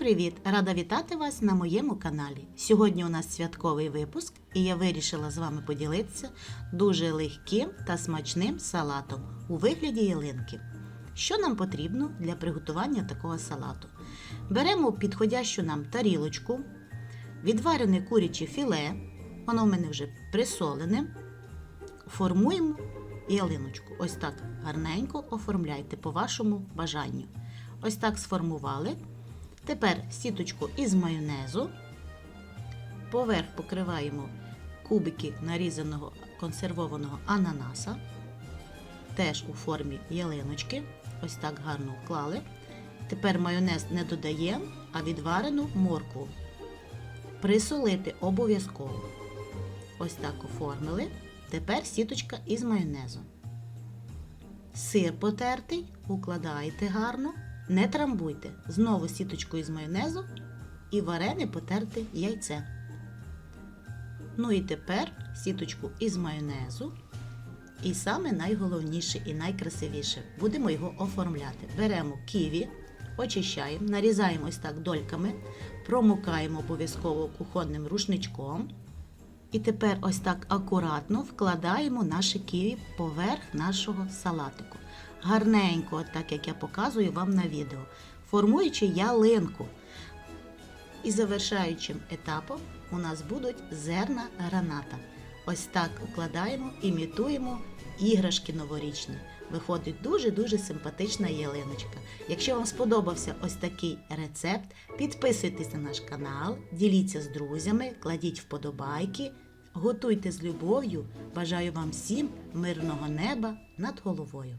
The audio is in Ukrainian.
Привіт! Рада вітати вас на моєму каналі. Сьогодні у нас святковий випуск, і я вирішила з вами поділитися дуже легким та смачним салатом у вигляді ялинки. Що нам потрібно для приготування такого салату? Беремо підходящу нам тарілочку, відварене куряче філе, воно в мене вже присолене. Формуємо ялиночку. Ось так гарненько оформляйте по вашому бажанню. Ось так сформували. Тепер сіточку із майонезу. Поверх покриваємо кубики нарізаного консервованого ананаса. Теж у формі ялиночки. Ось так гарно вклали. Тепер майонез не додаємо, а відварену моркву. Присолити обов'язково. Ось так оформили. Тепер сіточка із майонезу. Сир потертий, укладаєте гарно, не трамбуйте. Знову сіточку із майонезу і варене потерте яйце. Ну і тепер сіточку із майонезу. І саме найголовніше і найкрасивіше будемо його оформляти. Беремо ківі, очищаємо, нарізаємо ось так дольками, промокаємо обов'язково кухонним рушничком. І тепер ось так акуратно вкладаємо наші ківі поверх нашого салатику. Гарненько, так як я показую вам на відео, формуючи ялинку. І завершаючим етапом у нас будуть зерна граната. Ось так укладаємо, імітуємо іграшки новорічні. Виходить дуже-дуже симпатична ялиночка. Якщо вам сподобався ось такий рецепт, підписуйтесь на наш канал, діліться з друзями, кладіть вподобайки, готуйте з любов'ю. Бажаю вам всім мирного неба над головою.